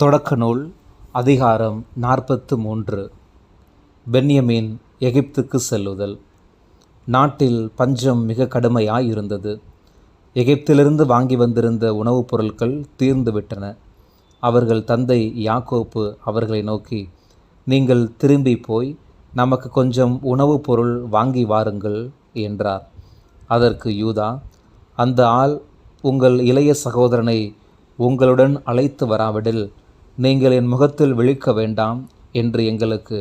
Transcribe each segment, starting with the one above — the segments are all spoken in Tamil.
தொடக்க நூல் அதிகாரம் நாற்பத்து மூன்று. பென்யமீன் எகிப்துக்கு செல்லுதல். நாட்டில் பஞ்சம் மிக கடுமையாய் இருந்தது எகிப்திலிருந்து வாங்கி வந்திருந்த உணவுப் பொருட்கள் தீர்ந்துவிட்டன. அவர்கள் தந்தை யாக்கோப்பு அவர்களை நோக்கி நீங்கள் திரும்பி போய் நமக்கு கொஞ்சம் உணவுப் பொருள் வாங்கி வாருங்கள் என்றார். அதற்கு யூதா அந்த ஆள் உங்கள் இளைய சகோதரனை உங்களுடன் அழைத்து வராவிடில் நீங்கள் என் முகத்தில் விழிக்க வேண்டாம் என்று எங்களுக்கு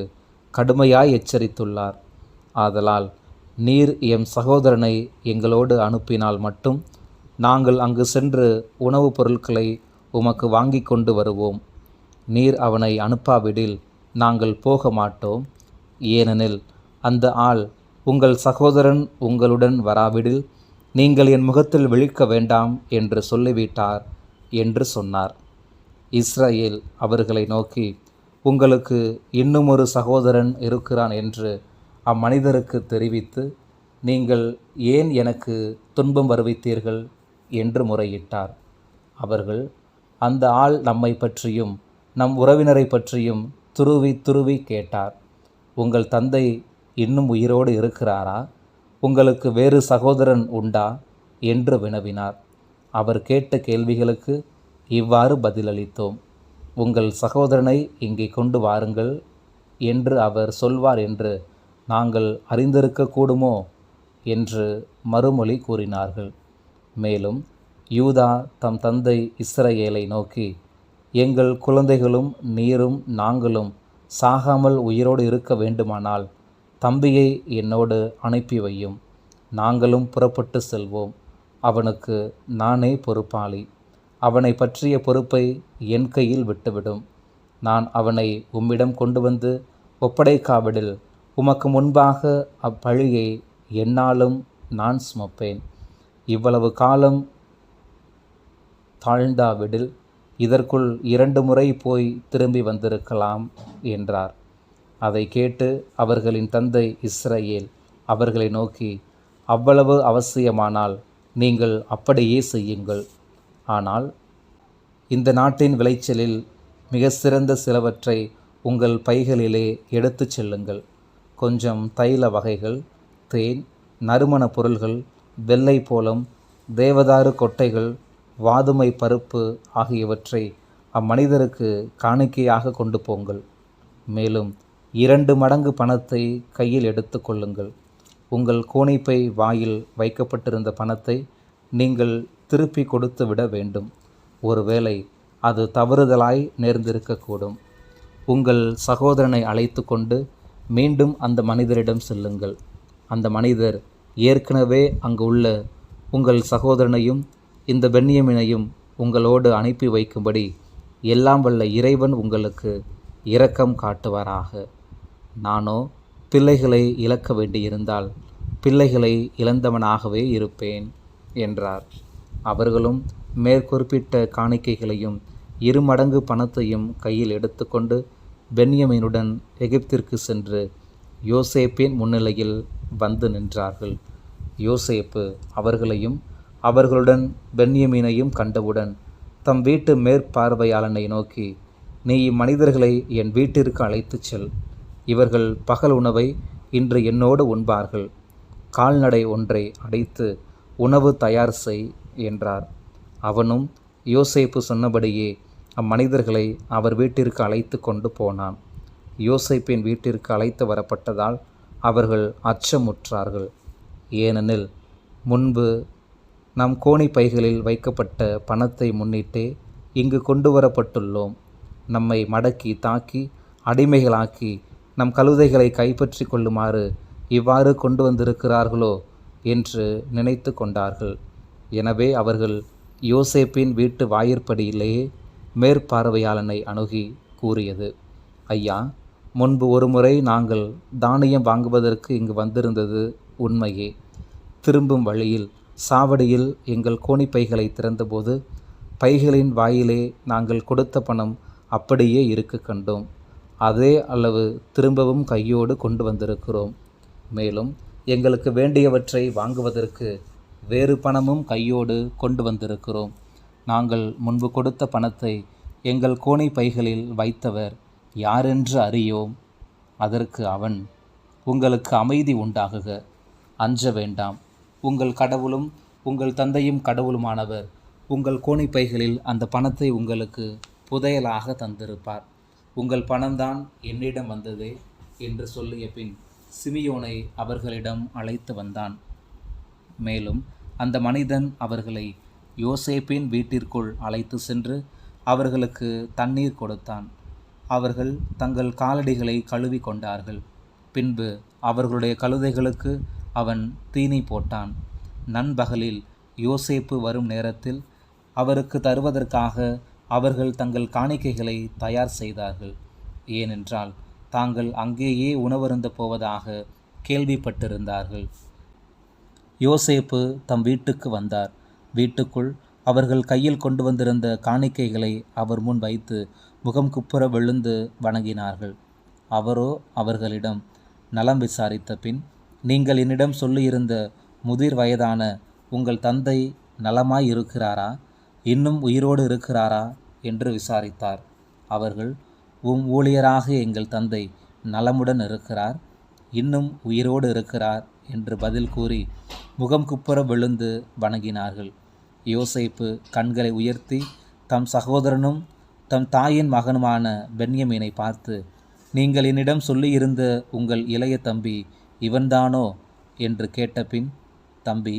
கடுமையாய் எச்சரித்துள்ளார். ஆதலால் நீர் எம் சகோதரனை எங்களோடு அனுப்பினால் மட்டும் நாங்கள் அங்கு சென்று உணவுப் பொருட்களை உமக்கு வாங்கி கொண்டு வருவோம். நீர் அவனை அனுப்பாவிடில் நாங்கள் போக மாட்டோம். ஏனெனில் அந்த ஆள் உங்கள் சகோதரன் உங்களுடன் வராவிடில் நீங்கள் என் முகத்தில் விழிக்க வேண்டாம் என்று சொல்லிவிட்டார் என்று சொன்னார். இஸ்ரேல் அவர்களை நோக்கி உங்களுக்கு இன்னும் ஒரு சகோதரன் இருக்கிறான் என்று அம்மனிதருக்கு தெரிவித்து நீங்கள் ஏன் எனக்கு துன்பம் வருவித்தீர்கள்? என்று முறையிட்டார். அவர்கள் அந்த ஆள் நம்மை பற்றியும் நம் உறவினரை பற்றியும் துருவி துருவி கேட்டார். உங்கள் தந்தை இன்னும் உயிரோடு இருக்கிறாரா? உங்களுக்கு வேறு சகோதரன் உண்டா? என்று வினவினார். அவர் கேட்ட கேள்விகளுக்கு இவ்வாறு பதிலளித்தோம். உங்கள் சகோதரனை இங்கே கொண்டு வாருங்கள் என்று அவர் சொல்வார் என்று நாங்கள் அறிந்திருக்கக்கூடுமோ என்று மறுமொழி கூறினார்கள். மேலும் யூதா தம் தந்தை இஸ்ரேலை நோக்கி எங்கள் குழந்தைகளும் நீரும் நாங்களும் சாகாமல் உயிரோடு இருக்க வேண்டுமானால் தம்பியை என்னோடு அனுப்பி வையும். நாங்களும் புறப்பட்டு செல்வோம். அவனுக்கு நானே பொறுப்பாளி. அவனை பற்றிய பொறுப்பை என் கையில் விட்டுவிடும். நான் அவனை உம்மிடம் கொண்டு வந்து ஒப்படைக்காவிடில் உமக்கு முன்பாக அப்பழியை என்னாலும் நான் சுமப்பேன். இவ்வளவு காலம் தாழ்ந்தாவிடில் இதற்குள் இரண்டு முறை போய் திரும்பி வந்திருக்கலாம் என்றார். அதை கேட்டு அவர்களின் தந்தை இஸ்ரேல் அவர்களை நோக்கி அவ்வளவு அவசியமானால் நீங்கள் அப்படியே செய்யுங்கள். ஆனால் இந்த நாட்டின் விளைச்சலில் மிக சிறந்த சிலவற்றை உங்கள் பைகளிலே எடுத்துச் செல்லுங்கள். கொஞ்சம் தைல வகைகள் தேன் நறுமண பொருள்கள் வெள்ளை போலம் தேவதாரு கொட்டைகள் வாதுமை பருப்பு ஆகியவற்றை அம்மனிதருக்கு காணிக்கையாக கொண்டு போங்கள். மேலும் இரண்டு மடங்கு பணத்தை கையில் எடுத்து கொள்ளுங்கள். உங்கள் கோணிப்பை வாயில் வைக்கப்பட்டிருந்த பணத்தை நீங்கள் திருப்பி கொடுத்து விட வேண்டும். ஒருவேளை அது தவறுதலாய் நேர்ந்திருக்கக்கூடும். உங்கள் சகோதரனை அழைத்து கொண்டு மீண்டும் அந்த மனிதரிடம் செல்லுங்கள். அந்த மனிதர் ஏற்கனவே அங்கு உள்ள உங்கள் சகோதரனையும் இந்த பெண்ணியமினையும் உங்களோடு அனுப்பி வைக்கும்படி எல்லாம் வல்ல இறைவன் உங்களுக்கு இரக்கம் காட்டுவாராக. நானோ பிள்ளைகளை இழக்க வேண்டியிருந்தால் பிள்ளைகளை இழந்தவனாகவே இருப்பேன் என்றார். அவர்களும் மேற்குறிப்பிட்ட காணிக்கைகளையும் இருமடங்கு பணத்தையும் கையில் எடுத்துக்கொண்டு பென்யமீனுடன் எகிப்திற்கு சென்று யோசேப்பின் முன்னிலையில் வந்து நின்றார்கள். யோசேப்பு அவர்களையும் அவர்களுடன் பென்யமீனையும் கண்டவுடன் தம் வீட்டு மேற்பார்வையாளனை நோக்கி நீ இம்மனிதர்களை என் வீட்டிற்கு அழைத்துச் செல். இவர்கள் பகல் உணவை இன்று என்னோடு உண்பார்கள். கால்நடை ஒன்றை அடைத்து உணவு தயார் செய். என்றார். அவனும் யோசேப்பு சொன்னபடியே அம்மனிதர்களை அவர் வீட்டிற்கு அழைத்து கொண்டு போனான். யோசேப்பின் வீட்டிற்கு அழைத்து வரப்பட்டதால் அவர்கள் அச்சமுற்றார்கள். ஏனெனில் முன்பு நம் கோணி பைகளில் வைக்கப்பட்ட பணத்தை முன்னிட்டே இங்கு கொண்டு வரப்பட்டுள்ளோம். நம்மை மடக்கி தாக்கி அடிமைகளாக்கி நம் கழுதைகளை கைப்பற்றி கொள்ளுமாறு இவ்வாறு கொண்டு வந்திருக்கிறார்களோ என்று நினைத்து கொண்டார்கள். எனவே அவர்கள் யோசேப்பின் வீட்டு வாயிற்படியிலேயே மேற்பார்வையாளனை அணுகி கூறியது ஐயா முன்பு ஒருமுறை நாங்கள் தானியம் வாங்குவதற்கு இங்கு வந்திருந்தது உண்மையே. திரும்பும் வழியில் சாவடியில் எங்கள் கோணிப்பைகளை திறந்தபோது பைகளின் வாயிலே நாங்கள் கொடுத்த பணம் அப்படியே இருக்க கண்டோம். அதே அளவு திரும்பவும் கையோடு கொண்டு வந்திருக்கிறோம். மேலும் எங்களுக்கு வேண்டியவற்றை வாங்குவதற்கு வேறு பணமும் கையோடு கொண்டு வந்திருக்கிறோம். நாங்கள் முன்பு கொடுத்த பணத்தை எங்கள் கோணை பைகளில் வைத்தவர் யாரென்று அறியோம்? அதற்கு அவன் உங்களுக்கு அமைதி உண்டாகுக அஞ்ச வேண்டாம். உங்கள் கடவுளும் உங்கள் தந்தையும் கடவுளுமானவர் உங்கள் கோணை பைகளில் அந்த பணத்தை உங்களுக்கு புதையலாக தந்திருப்பார். உங்கள் பணம்தான் என்னிடம் வந்ததே என்று சொல்லிய பின் சிமியோனை அவர்களிடம் அழைத்து வந்தான். மேலும் அந்த மனிதன் அவர்களை யோசேப்பின் வீட்டிற்குள் அழைத்து சென்று அவர்களுக்கு தண்ணீர் கொடுத்தான். அவர்கள் தங்கள் காலடிகளை கழுவி கொண்டார்கள். பின்பு அவர்களுடைய கழுதைகளுக்கு அவன் தீனி போட்டான். நண்பகலில் யோசேப்பு வரும் நேரத்தில் அவருக்கு தருவதற்காக அவர்கள் தங்கள் காணிக்கைகளை தயார் செய்தார்கள். ஏனென்றால் தாங்கள் அங்கேயே உணவருந்த போவதாக கேள்விப்பட்டிருந்தார்கள். யோசேப்பு தம் வீட்டுக்கு வந்தார். வீட்டுக்குள் அவர்கள் கையில் கொண்டு வந்திருந்த காணிக்கைகளை அவர் முன் வைத்து முகம் குப்புற விழுந்து வணங்கினார்கள். அவரோ அவர்களிடம் நலம் விசாரித்த பின் நீங்கள் என்னிடம் சொல்லியிருந்த முதிர் வயதான உங்கள் தந்தை நலமாய் இருக்கிறாரா? இன்னும் உயிரோடு இருக்கிறாரா? என்று விசாரித்தார். அவர்கள் உம் ஊழியராக எங்கள் தந்தை நலமுடன் இருக்கிறார். இன்னும் உயிரோடு இருக்கிறார். என்று பதில் கூறி முகம் குப்புற விழுந்து வணங்கினார்கள். யோசைப்பு கண்களை உயர்த்தி தம் சகோதரனும் தம் தாயின் மகனுமான பென்யமீனை பார்த்து நீங்கள் என்னிடம் சொல்லியிருந்த உங்கள் இளைய தம்பி இவன்தானோ? என்று கேட்டபின் தம்பி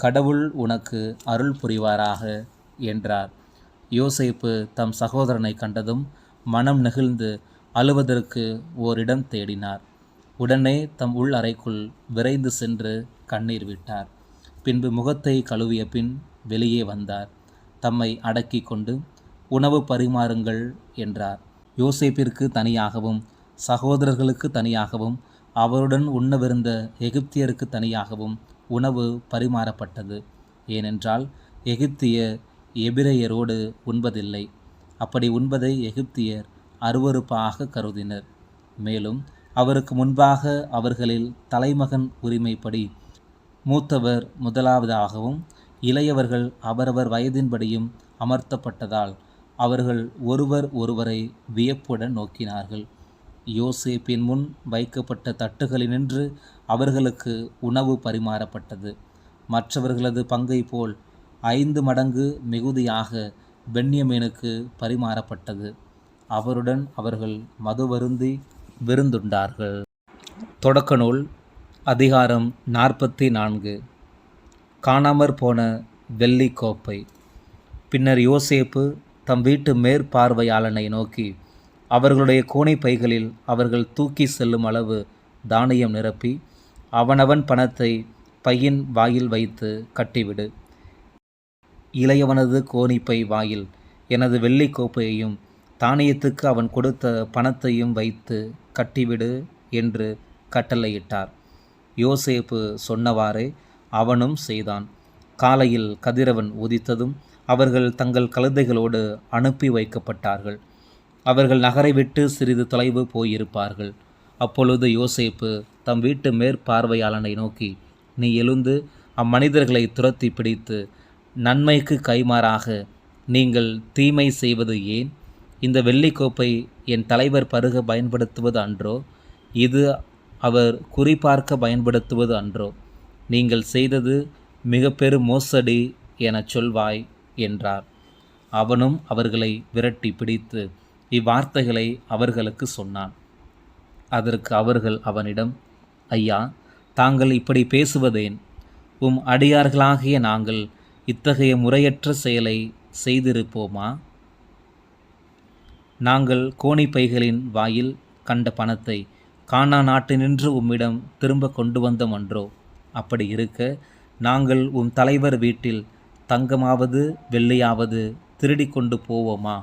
கடவுள் உனக்கு அருள் புரிவாராக என்றார். யோசைப்பு தம் சகோதரனை கண்டதும் மனம் நெகிழ்ந்து அழுவதற்கு ஓரிடம் தேடினார். உடனே தம் உள் அறைக்குள் விரைந்து சென்று கண்ணீர் விட்டார். பின்பு முகத்தை கழுவிய பின் வெளியே வந்தார். தம்மை அடக்கி கொண்டு உணவு பரிமாறுங்கள் என்றார். யோசேப்பிற்கு தனியாகவும் சகோதரர்களுக்கு தனியாகவும் அவருடன் உண்ணவிருந்த எகிப்தியருக்கு தனியாகவும் உணவு பரிமாறப்பட்டது. ஏனென்றால் எகிப்தியர் எபிரேயரோடு உண்பதில்லை. அப்படி உண்பதை எகிப்தியர் அருவறுப்பாக கருதினர். மேலும் அவருக்கு முன்பாக அவர்களில் தலைமகன் உரிமைப்படி மூத்தவர் முதலாவதாகவும் இளையவர்கள் அவரவர் வயதின்படியும் அமர்த்தப்பட்டதால் அவர்கள் ஒருவர் ஒருவரை வியப்புடன் நோக்கினார்கள். யோசேப்பின் முன் வைக்கப்பட்ட தட்டுகளினின்று அவர்களுக்கு உணவு பரிமாறப்பட்டது. மற்றவர்களது பங்கை போல் ஐந்து மடங்கு மிகுதியாக பென்யமீனுக்கு பரிமாறப்பட்டது. அவருடன் அவர்கள் மது வருந்தி விருந்துண்டார்கள். தொடக்க நூல் அதிகாரம் நாற்பத்தி நான்கு காணாமற் போன வெள்ளி கோப்பை. பின்னர் யோசேப்பு தம் வீட்டு மேற்பார்வையாளனை நோக்கி அவர்களுடைய கோணை பைகளில் அவர்கள் தூக்கி செல்லும் அளவு தானியம் நிரப்பி அவனவன் பணத்தை பையின் வாயில் வைத்து கட்டிவிடு. இளையவனது கோணிப்பை வாயில் எனது வெள்ளி கோப்பையையும் தானியத்துக்கு அவன் கொடுத்த பணத்தையும் வைத்து கட்டிவிடு என்று கட்டளையிட்டார். யோசேப்பு சொன்னவாறே அவனும் செய்தான். காலையில் கதிரவன் உதித்ததும் அவர்கள் தங்கள் கழுதைகளோடு அனுப்பி வைக்கப்பட்டார்கள். அவர்கள் நகரை விட்டு சிறிது தொலைவு போயிருப்பார்கள். அப்பொழுது யோசேப்பு தம் வீட்டு மேற்பார்வையாளனை நோக்கி நீ எழுந்து அம்மனிதர்களை துரத்தி பிடித்து நன்மைக்கு கைமாறாக நீங்கள் தீமை செய்வது ஏன்? இந்த வெள்ளிக்கோப்பை என் தலைவர் பருக பயன்படுத்துவது அன்றோ? இது அவர் குறிபார்க்க பயன்படுத்துவது அன்றோ? நீங்கள் செய்தது மிக பெரும் மோசடி எனச் சொல்வாய் என்றார். அவனும் அவர்களை விரட்டி பிடித்து இவ்வார்த்தைகளை அவர்களுக்கு சொன்னான். அதற்கு அவர்கள் அவனிடம் ஐயா தாங்கள் இப்படி பேசுவதேன்? உம் அடியார்களாகிய நாங்கள் இத்தகைய முறையற்ற செயலை செய்திருப்போமா? நாங்கள் கோணிப்பைகளின் வாயில் கண்ட பணத்தை கானா நாட்டினின்று உம்மிடம் திரும்ப கொண்டு வந்தோம் அன்றோ? அப்படி இருக்க நாங்கள் உம் தலைவர் வீட்டில் தங்கமாவது வெள்ளியாவது திருடி கொண்டு போவோமா?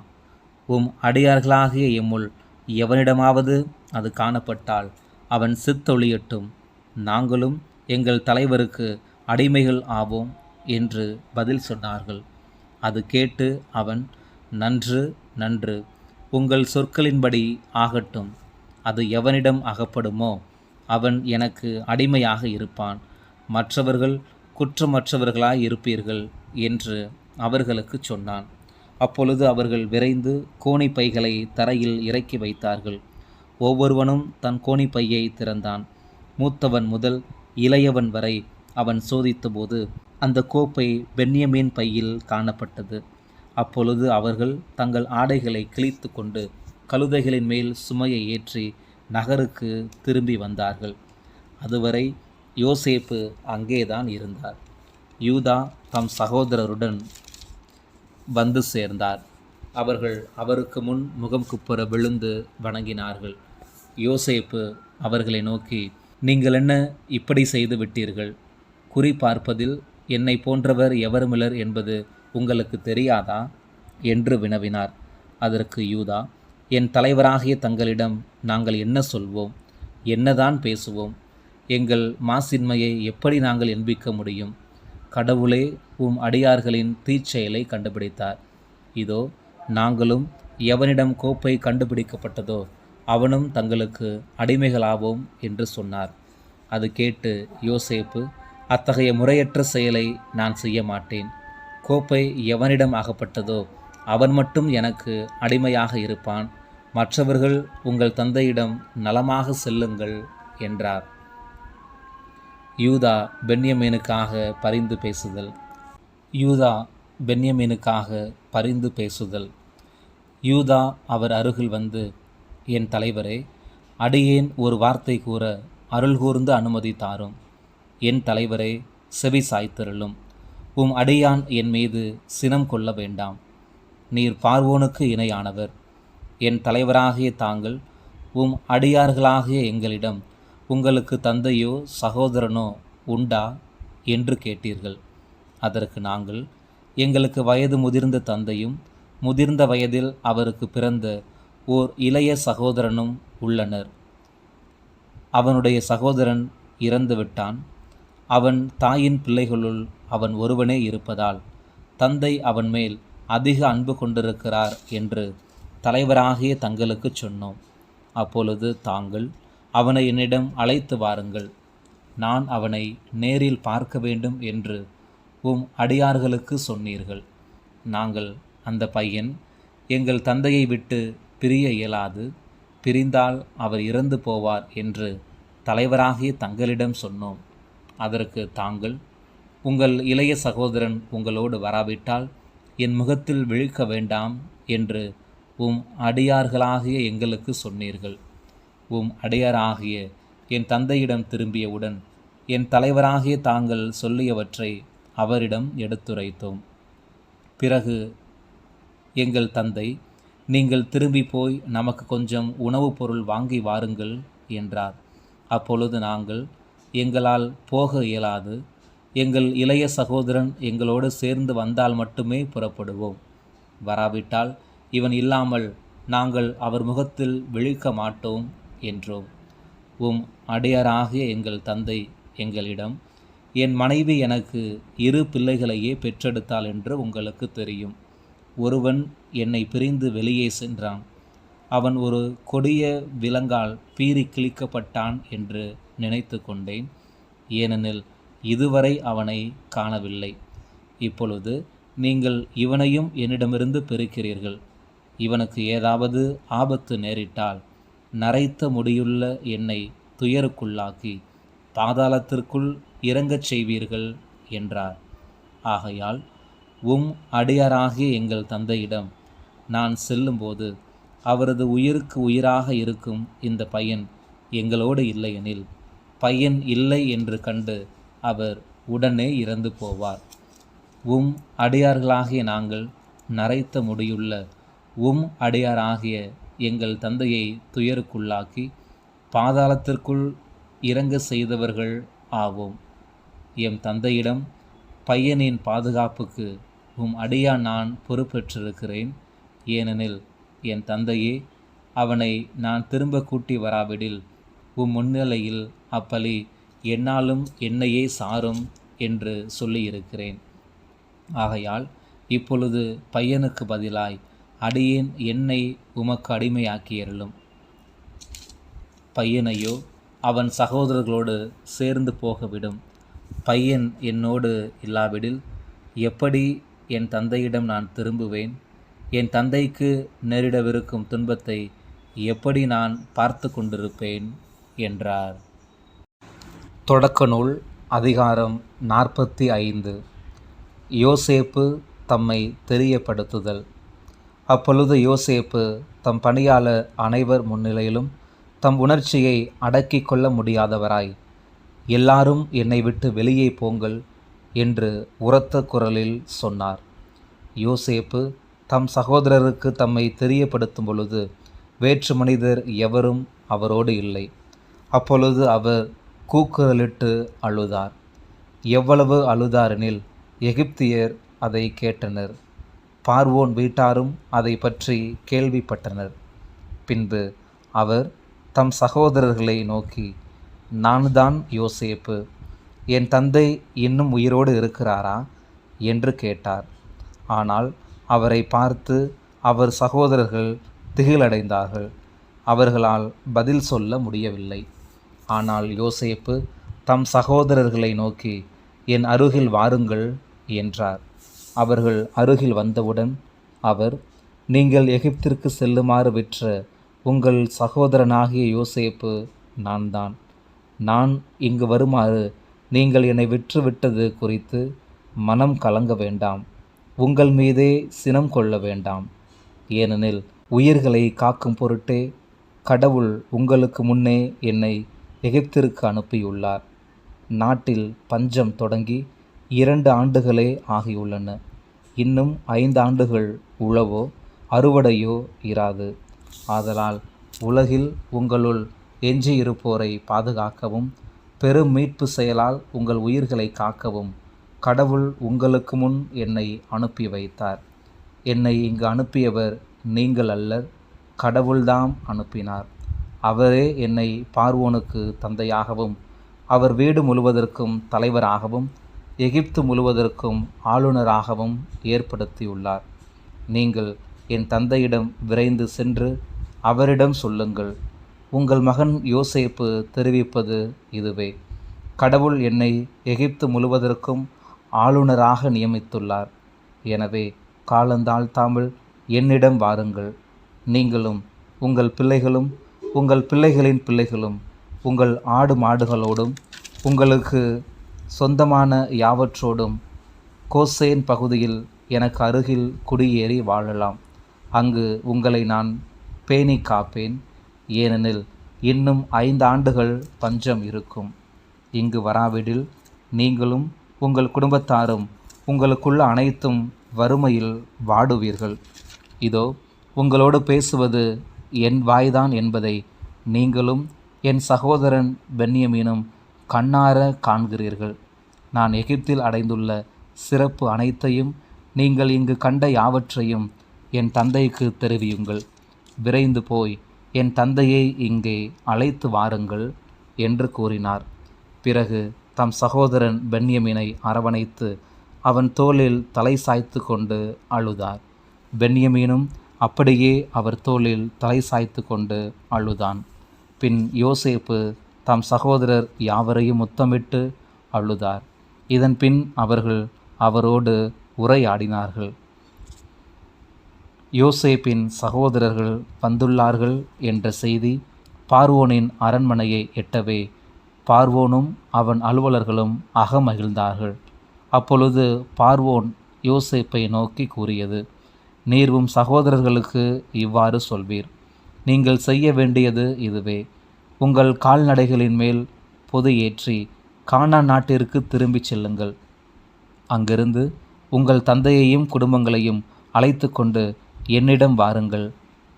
உம் அடியார்களாகிய எம்முள் எவனிடமாவது அது காணப்பட்டால் அவன் சித்தொழியட்டும். நாங்களும் எங்கள் தலைவருக்கு அடிமைகள் ஆவோம் என்று பதில் சொன்னார்கள். அது கேட்டு அவன் நன்று நன்று. உங்கள் சொற்களின்படி ஆகட்டும். அது எவனிடம் அகப்படுமோ அவன் எனக்கு அடிமையாக இருப்பான். மற்றவர்கள் குற்றமற்றவர்களாய் இருப்பீர்கள் என்று அவர்களுக்கு சொன்னான். அப்பொழுது அவர்கள் விரைந்து கோணிப்பைகளை தரையில் இறக்கி வைத்தார்கள். ஒவ்வொருவனும் தன் கோணிப்பையை திறந்தான். மூத்தவன் முதல் இளையவன் வரை அவன் சோதித்தபோது அந்த கோப்பை பென்யமீன் பையில் காணப்பட்டது. அப்பொழுது அவர்கள் தங்கள் ஆடைகளை கிழித்து கொண்டு கழுதைகளின் மேல் சுமையை ஏற்றி நகருக்கு திரும்பி வந்தார்கள். அதுவரை யோசேப்பு அங்கேதான் இருந்தார். யூதா தம் சகோதரருடன் வந்து சேர்ந்தார். அவர்கள் அவருக்கு முன் முகம் குப்புற விழுந்து வணங்கினார்கள். யோசேப்பு அவர்களை நோக்கி நீங்கள் என்ன இப்படி செய்து விட்டீர்கள் குறி பார்ப்பதில் என்னை போன்றவர் எவருமிலர் என்பது உங்களுக்கு தெரியாதா? என்று வினவினார். அதற்கு யூதா என் தலைவராகிய தங்களிடம் நாங்கள் என்ன சொல்வோம்? என்னதான் பேசுவோம்? எங்கள் மாசின்மையை எப்படி நாங்கள் என்பிக்க முடியும்? கடவுளே உம் அடியார்களின் தீச்செயலை கண்டுபிடித்தார். இதோ நாங்களும் எவனிடம் கோப்பை கண்டுபிடிக்கப்பட்டதோ அவனும் தங்களுக்கு அடிமைகளாவோம் என்று சொன்னார். அது கேட்டு யோசேப்பு அத்தகைய முறையற்ற செயலை நான் செய்ய மாட்டேன். கோப்பை எவனிடம் அகப்பட்டதோ அவன் மட்டும் எனக்கு அடிமையாக இருப்பான். மற்றவர்கள் உங்கள் தந்தையிடம் நலமாக செல்லுங்கள் என்றார். யூதா பென்யமீனுக்காக பரிந்து பேசுதல். யூதா பென்யமீனுக்காக பரிந்து பேசுதல். யூதா அவர் அருகில் வந்து என் தலைவரே அடியேன் ஒரு வார்த்தை கூற அருள் கூர்ந்து அனுமதி தாரும். என் தலைவரே செவி சாய்த்திருளும். உம் அடியான் என் மீது சினம் கொள்ள வேண்டாம். நீர் பார்வோனுக்கு இணையானவர். என் தலைவராகிய தாங்கள் உம் அடியார்களாகிய எங்களிடம் உங்களுக்கு தந்தையோ சகோதரனோ உண்டா என்று கேட்டீர்கள். அதற்கு நாங்கள் எங்களுக்கு வயது முதிர்ந்த தந்தையும் முதிர்ந்த வயதில் அவருக்கு பிறந்த ஓர் இளைய சகோதரனும் உள்ளனர். அவனுடைய சகோதரன் இறந்து விட்டான் அவன் தாயின் பிள்ளைகளுள் அவன் ஒருவனே இருப்பதால் தந்தை அவன் மேல் அதிக அன்பு கொண்டிருக்கிறார் என்று தலைவராகிய தங்களுக்கு சொன்னோம். அப்பொழுது தாங்கள் அவனை என்னிடம் அழைத்து வாருங்கள். நான் அவனை நேரில் பார்க்க வேண்டும் என்று உம் அடியார்களுக்கு சொன்னீர்கள். நாங்கள் அந்த பையன் எங்கள் தந்தையை விட்டு பிரிய இயலாது. பிரிந்தால் அவர் இறந்து போவார் என்று தலைவராகிய தங்களிடம் சொன்னோம். அதற்கு தாங்கள் உங்கள் இளைய சகோதரன் உங்களோடு வராவிட்டால் என் முகத்தில் விழிக்க வேண்டாம் என்று உம் அடியார்களாகிய எங்களுக்கு சொன்னீர்கள். உம் அடியாராகிய என் தந்தையிடம் திரும்பியவுடன் என் தலைவராகிய தாங்கள் சொல்லியவற்றை அவரிடம் எடுத்துரைத்தோம். பிறகு எங்கள் தந்தை நீங்கள் திரும்பி போய் நமக்கு கொஞ்சம் உணவுப் பொருள் வாங்கி வாருங்கள் என்றார். அப்பொழுது நாங்கள் எங்களால் போக இயலாது எங்கள் இளைய சகோதரன் எங்களோடு சேர்ந்து வந்தால் மட்டுமே புறப்படுவோம். வராவிட்டால் இவன் இல்லாமல் நாங்கள் அவர் முகத்தில் விழிக்க மாட்டோம் என்றோம். உம் அடையராகிய எங்கள் தந்தை எங்களிடம் என் மனைவி எனக்கு இரு பிள்ளைகளையே பெற்றெடுத்தாள் என்று உங்களுக்கு தெரியும். ஒருவன் என்னை பிரிந்து வெளியே சென்றான். அவன் ஒரு கொடிய விலங்கால் பீறி கிழிக்கப்பட்டான் என்று நினைத்து கொண்டேன். ஏனெனில் இதுவரை அவனை காணவில்லை. இப்பொழுது நீங்கள் இவனையும் என்னிடமிருந்து பெறுகிறீர்கள் இவனுக்கு ஏதாவது ஆபத்து நேரிட்டால் நரைத்த முடியுள்ள என்னை துயருக்குள்ளாக்கி பாதாளத்திற்குள் இறங்கச் செய்வீர்கள் என்றார். ஆகையால் உம் அடியாராகிய எங்கள் தந்தையிடம் நான் செல்லும்போது அவரது உயிருக்கு உயிராக இருக்கும் இந்த பையன் எங்களோடு இல்லையெனில் பையன் இல்லை என்று கண்டு அவர் உடனே இறந்து போவார். உம் அடியார்களாகிய நாங்கள் நரைத்த முடியுள்ள உம் அடியாராகிய எங்கள் தந்தையை துயருக்குள்ளாக்கி பாதாளத்திற்குள் இறங்க செய்தவர்கள் ஆவோம். எம் தந்தையிடம் பையனின் பாதுகாப்புக்கு உம் அடியா நான் பொறுப்பேற்றிருக்கிறேன். ஏனெனில் என் தந்தையே அவனை நான் திரும்ப கூட்டி வராவிடில் உம் முன்னிலையில் அப்பலி என்னாலும் என்னையே சாரும் என்று சொல்லியிருக்கிறேன். ஆகையால் இப்பொழுது பையனுக்கு பதிலாய் அடியேன் என்னை உமக்கு அடிமையாக்கியருளும். பையனையோ அவன் சகோதரர்களோடு சேர்ந்து போகவிடும். பையன் என்னோடு இல்லாவிடில் எப்படி என் தந்தையிடம் நான் திரும்புவேன்? என் தந்தைக்கு நேரிடவிருக்கும் துன்பத்தை எப்படி நான் பார்த்து கொண்டிருப்பேன்? என்றார். தொடக்க நூல் அதிகாரம் நாற்பத்தி ஐந்து. யோசேப்பு தம்மை தெரியப்படுத்துதல். அப்பொழுது யோசேப்பு தம் பணியாளர் அனைவர் முன்னிலையிலும் தம் உணர்ச்சியை அடக்கிக் கொள்ள முடியாதவராய் எல்லாரும் என்னை விட்டு வெளியே போங்கள் என்று உரத்த குரலில் சொன்னார். யோசேப்பு தம் சகோதரருக்கு தம்மை தெரியப்படுத்தும் பொழுது வேற்று மனிதர் எவரும் அவரோடு இல்லை. அப்பொழுது அவர் கூக்குரலிட்டு அழுதார். எவ்வளவு அழுதாரெனில் எகிப்தியர் அதை கேட்டனர். பார்வோன் வீட்டாரும் அதை பற்றி கேள்விப்பட்டனர். பின்பு அவர் தம் சகோதரர்களை நோக்கி நான் தான் யோசேப்பு. என் தந்தை இன்னும் உயிரோடு இருக்கிறாரா? என்று கேட்டார். ஆனால் அவரை பார்த்து அவர் சகோதரர்கள் திகிலடைந்தார்கள். அவர்களால் பதில் சொல்ல முடியவில்லை. ஆனால் யோசேப்பு தம் சகோதரர்களை நோக்கி என் அருகில் வாருங்கள் என்றார். அவர்கள் அருகில் வந்தவுடன் அவர் நீங்கள் எகிப்திற்கு செல்லுமாறு விற்ற உங்கள் சகோதரனாகிய யோசேப்பு நான் தான் நான் இங்கு வருமாறு நீங்கள் என்னை விற்றுவிட்டது குறித்து மனம் கலங்க வேண்டாம். உங்கள் மீதே சினம் கொள்ள வேண்டாம். ஏனெனில் உயிர்களை காக்கும் பொருட்டே கடவுள் உங்களுக்கு முன்னே என்னை எகிப்திற்கு அனுப்பியுள்ளார். நாட்டில் பஞ்சம் தொடங்கி இரண்டு ஆண்டுகளே ஆகியுள்ளன. இன்னும் ஐந்து ஆண்டுகள் உழவோ அறுவடையோ இராது. ஆதலால் உலகில் உங்களுள் எஞ்சியிருப்போரை பாதுகாக்கவும் பெரும் மீட்பு செயலால் உங்கள் உயிர்களை காக்கவும் கடவுள் உங்களுக்கு முன் என்னை அனுப்பி வைத்தார். என்னை இங்கு அனுப்பியவர் நீங்கள் அல்ல கடவுள்தாம் அனுப்பினார். அவரே என்னை பார்வோனுக்கு தந்தையாகவும் அவர் வீடு முழுவதற்கும் தலைவராகவும் எகிப்து முழுவதற்கும் ஆளுநராகவும் ஏற்படுத்தியுள்ளார். நீங்கள் என் தந்தையிடம் விரைந்து சென்று அவரிடம் சொல்லுங்கள். உங்கள் மகன் யோசேப்பு தெரிவிப்பது இதுவே. கடவுள் என்னை எகிப்து முழுவதற்கும் ஆளுநராக நியமித்துள்ளார். எனவே காலந்தாழ்த்தாமல் என்னிடம் வாருங்கள். நீங்களும் உங்கள் பிள்ளைகளும் உங்கள் பிள்ளைகளின் பிள்ளைகளும் உங்கள் ஆடு மாடுகளோடும் உங்களுக்கு சொந்தமான யாவற்றோடும் கோசேன் பகுதியில் எனக்கு அருகில் குடியேறி வாழலாம். அங்கு உங்களை நான் பேணி காப்பேன். ஏனெனில் இன்னும் ஐந்து ஆண்டுகள் பஞ்சம் இருக்கும். இங்கு வராவிடில் நீங்களும் உங்கள் குடும்பத்தாரும் உங்களுக்குள்ள அனைத்தும் வறுமையில் வாடுவீர்கள். இதோ உங்களோடு பேசுவது என் வாய்தான் என்பதை நீங்களும் என் சகோதரன் பென்யமீனும் கண்ணார காண்கிறீர்கள். நான் எகிப்தில் அடைந்துள்ள சிறப்பு அனைத்தையும் நீங்கள் இங்கு கண்ட யாவற்றையும் என் தந்தைக்கு தெரிவியுங்கள். விரைந்து போய் என் தந்தையை இங்கே அழைத்து வாருங்கள் என்று கூறினார். பிறகு தம் சகோதரன் பென்யமினை அரவணைத்து அவன் தோளில் தலை சாய்த்து கொண்டு அழுதார். பென்யமீனும் அப்படியே அவர் தோளில் தலை சாய்த்து கொண்டு அழுதான். பின் யோசேப்பு தம் சகோதரர் யாவரையும் முத்தமிட்டு அழுதார். இதன் பின் அவர்கள் அவரோடு உரையாடினார்கள். யோசேப்பின் சகோதரர்கள் வந்துள்ளார்கள் என்ற செய்தி பார்வோனின் அரண்மனையை எட்டவே பார்வோனும் அவன் அலுவலர்களும் அகமகிழ்ந்தார்கள். அப்பொழுது பார்வோன் யோசேப்பை நோக்கி கூறியது நீர் உம் சகோதரர்களுக்கு இவ்வாறு சொல்வீர். நீங்கள் செய்ய வேண்டியது இதுவே. உங்கள் கால்நடைகளின் மேல் பொது ஏற்றி கானா நாட்டிற்கு திரும்பிச் செல்லுங்கள். அங்கிருந்து உங்கள் தந்தையையும் குடும்பங்களையும் அழைத்து கொண்டு என்னிடம் வாருங்கள்.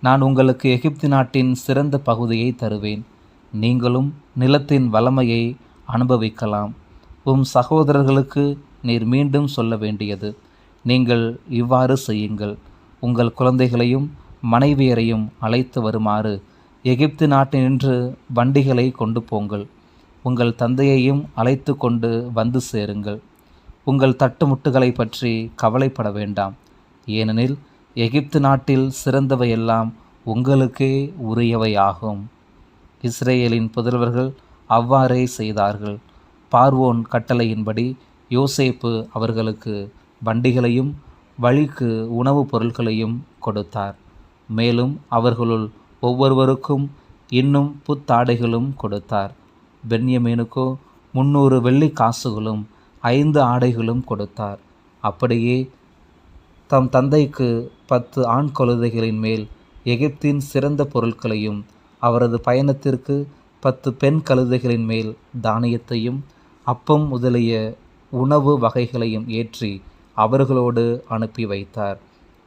நான் உங்களுக்கு எகிப்து நாட்டின் சிறந்த பகுதியை தருவேன். நீங்களும் நிலத்தின் வளமையை அனுபவிக்கலாம். உம் சகோதரர்களுக்கு நீர் மீண்டும் சொல்ல வேண்டியது. நீங்கள் இவ்வாறு செய்யுங்கள். உங்கள் குழந்தைகளையும் மனைவியரையும் அழைத்து வருமாறு எகிப்து நாட்டினின்று வண்டிகளை கொண்டு போங்கள். உங்கள் தந்தையையும் அழைத்து கொண்டு வந்து சேருங்கள். உங்கள் தட்டுமுட்டுகளை பற்றி கவலைப்பட வேண்டாம். ஏனெனில் எகிப்து நாட்டில் சிறந்தவையெல்லாம் உங்களுக்கே உரியவையாகும். இஸ்ரேலின் புதல்வர்கள் அவ்வாறே செய்தார்கள். பார்வோன் கட்டளையின்படி யோசேப்பு அவர்களுக்கு வண்டிகளையும் வழிக்கு உணவுப் பொருட்களையும் கொடுத்தார். மேலும் அவர்களுள் ஒவ்வொருவருக்கும் இன்னும் புத்தாடைகளும் கொடுத்தார். பென்யமீனுக்கோ முன்னூறு வெள்ளி காசுகளும் ஐந்து ஆடைகளும் கொடுத்தார். அப்படியே தம் தந்தைக்கு பத்து ஆண் கழுதைகளின் மேல் எகிப்தின் சிறந்த பொருட்களையும் அவரது பயணத்திற்கு பத்து பெண் கழுதைகளின் மேல் தானியத்தையும் அப்பம் முதலிய உணவு வகைகளையும் ஏற்றி அவர்களோடு அனுப்பி வைத்தார்.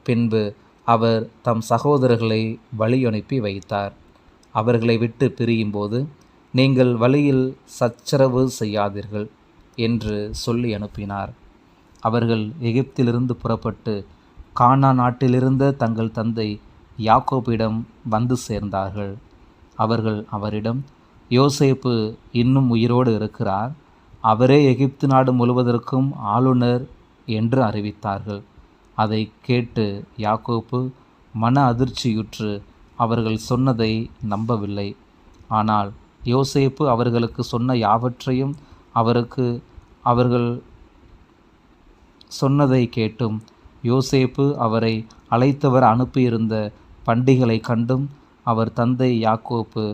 பின்பு அவர் தம் சகோதரர்களை வழி அனுப்பி வைத்தார். அவர்களை விட்டு பிரியும்போது நீங்கள் வழியில் சச்சரவு செய்யாதீர்கள் என்று சொல்லி அனுப்பினார். அவர்கள் எகிப்திலிருந்து புறப்பட்டு கானா நாட்டிலிருந்த தங்கள் தந்தை யாக்கோபிடம் வந்து சேர்ந்தார்கள். அவர்கள் அவரிடம் யோசேப்பு இன்னும் உயிரோடு இருக்கிறார். அவரே எகிப்து நாடு முழுவதற்கும் ஆளுநர் என்று அறிவித்தார்கள். அதை கேட்டு யாக்கோப்பு மன அதிர்ச்சியுற்று அவர்கள் சொன்னதை நம்பவில்லை. ஆனால் யோசேப்பு அவர்களுக்கு சொன்ன யாவற்றையும் அவருக்கு அவர்கள் சொன்னதை கேட்டும் யோசேப்பு அவரை அழைத்தவர் அனுப்பியிருந்த பண்டிகளை கண்டும் அவர் தந்தை யாக்கோப்பு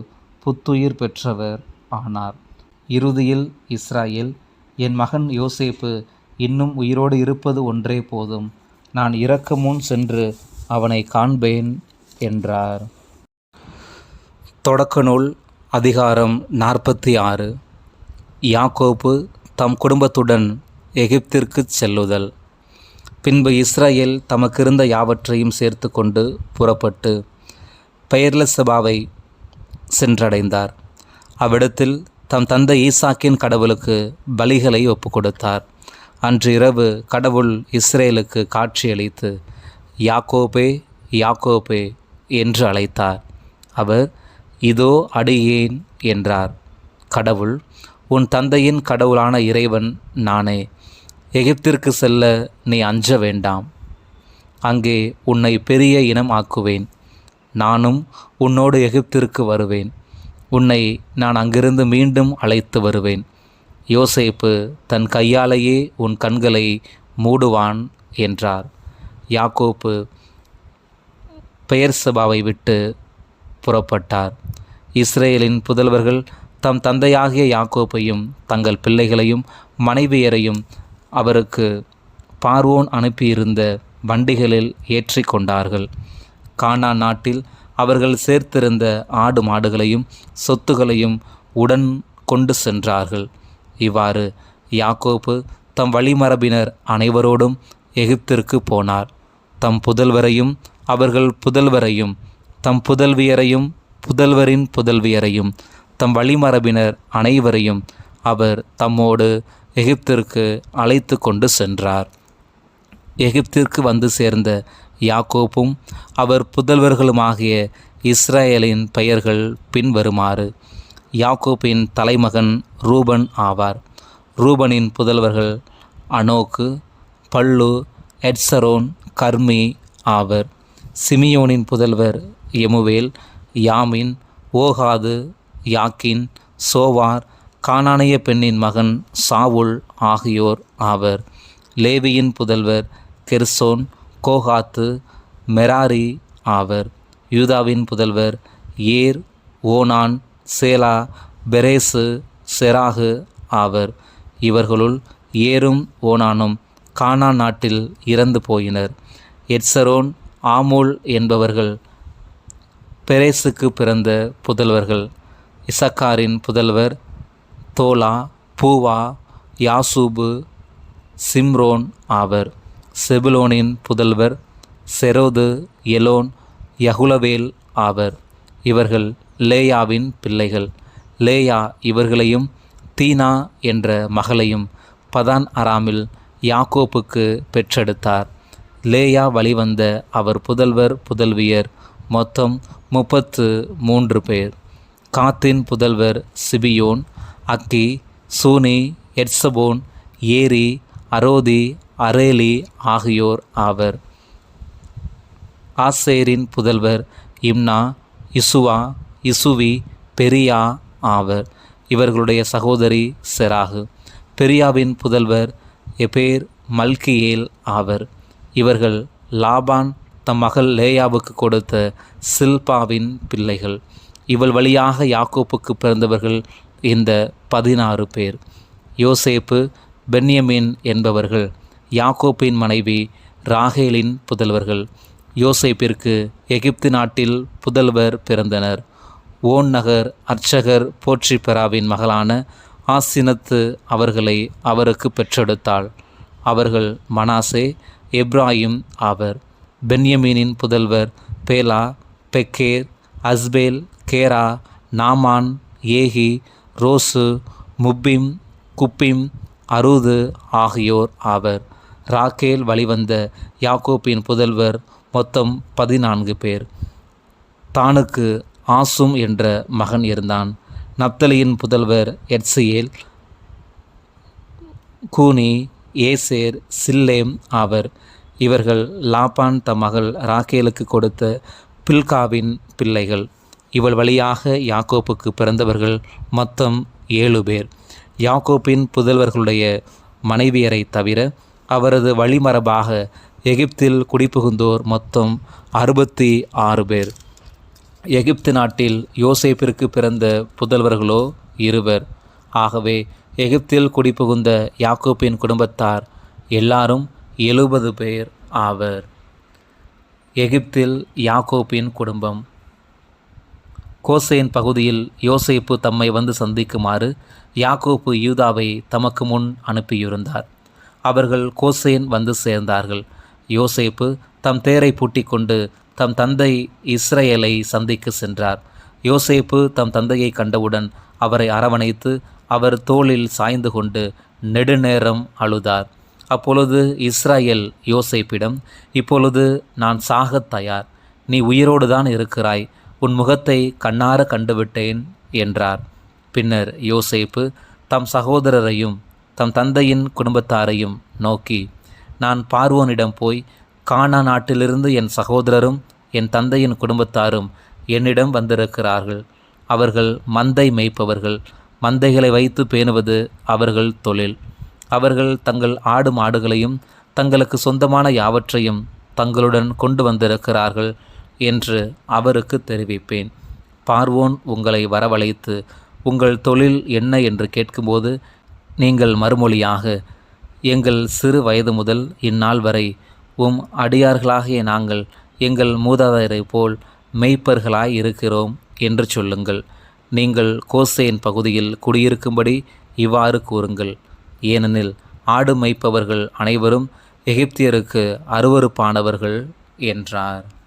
புத்துயிர் பெற்றவர் ஆனார். இறுதியில் இஸ்ராயேல் என் மகன் யோசேப்பு இன்னும் உயிரோடு இருப்பது ஒன்றே போதும். நான் இறக்க முன் சென்று அவனை காண்பேன் என்றார். தொடக்க நூல் அதிகாரம் நாற்பத்தி ஆறு. யாக்கோப்பு தம் குடும்பத்துடன் எகிப்திற்கு செல்லுதல். பின்பு இஸ்ரேல் தமக்கிருந்த யாவற்றையும் சேர்த்து கொண்டு புறப்பட்டு பெயர்லசபாவை சென்றடைந்தார். அவ்விடத்தில் தம் தந்தை ஈசாக்கின் கடவுளுக்கு பலிகளை ஒப்புக்கொடுத்தார். அன்று இரவு கடவுள் இஸ்ரேலுக்கு காட்சியளித்து யாக்கோபே யாக்கோபே என்று அழைத்தார். அவர் இதோ அடியேன் என்றார். கடவுள் உன் தந்தையின் கடவுளான இறைவன் நானே. எகிப்திற்கு செல்ல நீ அஞ்ச வேண்டாம். அங்கே உன்னை பெரிய இனம் ஆக்குவேன். நானும் உன்னோடு எகிப்திற்கு வருவேன். உன்னை நான் அங்கிருந்து மீண்டும் அழைத்து வருவேன். யோசேப்பு தன் கையாலேயே உன் கண்களை மூடுவான் என்றார். யாக்கோப்பு பெயர் சபாவை விட்டு புறப்பட்டார். இஸ்ரேலின் புதல்வர்கள் தம் தந்தையாகிய யாக்கோப்பையும் தங்கள் பிள்ளைகளையும் மனைவியரையும் அவருக்கு பார்வோன் அனுப்பியிருந்த வண்டிகளில் ஏற்றி கொண்டார்கள் கானா நாட்டில் அவர்கள் சேர்த்திருந்த ஆடு மாடுகளையும் சொத்துகளையும் உடன் கொண்டு சென்றார்கள். இவ்வாறு யாக்கோப்பு தம் வழிமரபினர் அனைவரோடும் எகிப்திற்கு போனார். தம் புதல்வரையும் அவர்கள் புதல்வரையும் தம் புதல்வியரையும் புதல்வரின் புதல்வியரையும் தம் வழிமரபினர் அனைவரையும் அவர் தம்மோடு எகிப்திற்கு அழைத்து கொண்டு சென்றார். எகிப்திற்கு வந்து சேர்ந்த யாக்கோப்பும் அவர் புதல்வர்களுமாகிய இஸ்ரேலின் பெயர்கள் பின்வருமாறு யாக்கோப்பின் தலைமகன் ரூபன் ஆவார். ரூபனின் புதல்வர்கள் அனோக்கு பல்லு எட்சரோன் கர்மி ஆவர். சிமியோனின் புதல்வர் எமுவேல் யாமின் ஓகாது யாக்கின் சோவார் கானானிய பெண்ணின் மகன் சாவுல் ஆகியோர் ஆவர். லேவியின் புதல்வர் கெர்சோன் கோகாத்து மெராரி ஆவர். யூதாவின் புதல்வர் ஏர் ஓனான் சேலா பெரேசு செராகு ஆவர். இவர்களுள் ஏரும் ஓனானும் கானா நாட்டில் இறந்து போயினர். எட்சரோன் ஆமூல் என்பவர்கள் பெரேசுக்கு பிறந்த புதல்வர்கள். இசக்காரின் புதல்வர் தோலா பூவா யாசூபு சிம்ரோன் ஆவர். செபுலோனின் புதல்வர் செரோது எலோன் யகுலவேல் ஆவர். இவர்கள் லேயாவின் பிள்ளைகள். லேயா இவர்களையும் தீனா என்ற மகளையும் பதான் அராமில் யாக்கோப்புக்கு பெற்றெடுத்தார். லேயா வழிவந்த அவர் புதல்வர் புதல்வியர் மொத்தம் முப்பத்து மூன்று பேர். காத்தின் புதல்வர் சிபியோன் அக்கி சூனி எட்சபோன் ஏரி அரோதி அரேலி ஆகியோர் ஆவர். ஆசேரின் புதல்வர் இம்னா இசுவா இசுவி பெரியா ஆவர். இவர்களுடைய சகோதரி செராகு. பெரியாவின் புதல்வர் எபேர் மல்கியேல் ஆவர். இவர்கள் லாபான் தம் மகள் லேயாவுக்கு கொடுத்த சில்பாவின் பிள்ளைகள். இவள் வழியாக யாக்கோப்புக்கு பிறந்தவர்கள் இந்த பதினாறு பேர். யோசேப்பு பென்யமின் என்பவர்கள். யாக்கோப்பின் மனைவி ராகேலின் புதல்வர்கள். யோசேப்பிற்கு எகிப்து நாட்டில் புதல்வர் பிறந்தனர். ஓன் நகர் அர்ச்சகர் போற்றிப்பெராவின் மகளான ஆசினத்து அவர்களை அவருக்கு பெற்றெடுத்தாள். அவர்கள் மனாசே எப்ராஹிம் ஆவர். பென்யமீனின் புதல்வர் Bela Becher Ashbel Gera Naaman Ehi Rosh Muppim Huppim Ard ஆகியோர் ஆவர். ராக்கேல் வழிவந்த யாக்கோப்பின் புதல்வர் மொத்தம் பதினான்கு பேர். தானுக்கு ஆசும் என்ற மகன் இருந்தான். நப்தலியின் புதல்வர் எட்சியேல் கூனி ஏசேர் சில்லேம் ஆவர். இவர்கள் லாபான் தம் மகள் ராக்கேலுக்கு கொடுத்த பில்காவின் பிள்ளைகள். இவள் வழியாக யாக்கோப்புக்கு பிறந்தவர்கள் மொத்தம் ஏழு பேர். யாக்கோப்பின் புதல்வர்களுடைய மனைவியரை தவிர அவரது வழிமரபாக எகிப்தில் குடிபுகுந்தோர் மொத்தம் அறுபத்தி ஆறு பேர். எகிப்து நாட்டில் யோசேப்பிற்கு பிறந்த புதல்வர்களோ இருவர். ஆகவே எகிப்தில் குடிபுகுந்த யாக்கோப்பின் குடும்பத்தார் எல்லாரும் எழுபது பேர் ஆவர். எகிப்தில் யாக்கோப்பின் குடும்பம். கோசேன் பகுதியில் யோசேப்பு தம்மை வந்து சந்திக்குமாறு யாக்கோப்பு யூதாவை தமக்கு முன் அனுப்பியிருந்தார். அவர்கள் கோசேன் வந்து சேர்ந்தார்கள். யோசேப்பு தம் தேரை பூட்டி கொண்டு தம் தந்தை இஸ்ரேலை சந்திக்க சென்றார். யோசேப்பு தம் தந்தையை கண்டவுடன் அவரை அரவணைத்து அவர் தோளில் சாய்ந்து கொண்டு நெடுநேரம் அழுதார். அப்பொழுது இஸ்ராயேல் யோசேப்பிடம் இப்பொழுது நான் சாகத் தயார். நீ உயிரோடு தான் இருக்கிறாய். உன் முகத்தை கண்ணார கண்டுவிட்டேன் என்றார். பின்னர் யோசேப்பு தம் சகோதரரையும் தம் தந்தையின் குடும்பத்தாரையும் நோக்கி நான் பார்வோனிடம் போய் கானா நாட்டிலிருந்து என் சகோதரரும் என் தந்தையின் குடும்பத்தாரும் என்னிடம் வந்திருக்கிறார்கள். அவர்கள் மந்தை மேய்ப்பவர்கள் மந்தைகளை வைத்து பேணுவது அவர்கள் தொழில். அவர்கள் தங்கள் ஆடு மாடுகளையும் தங்களுக்கு சொந்தமான யாவற்றையும் தங்களுடன் கொண்டு வந்திருக்கிறார்கள் என்று அவருக்கு தெரிவிப்பேன். பார்வோன் உங்களை வரவழைத்து உங்கள் தொழில் என்ன? என்று கேட்கும்போது நீங்கள் மறுமொழியாக எங்கள் சிறு வயது முதல் இந்நாள் வரை உம் அடியார்களாகிய நாங்கள் எங்கள் மூதாதையரைப் போல் மெய்ப்பர்களாய் இருக்கிறோம் என்று சொல்லுங்கள். நீங்கள் கோசேன் பகுதியில் குடியிருக்கும்படி இவ்வாறு கூறுங்கள். ஏனெனில் ஆடு மேய்ப்பவர்கள் அனைவரும் எகிப்தியருக்கு அருவருப்பானவர்கள் என்றார்.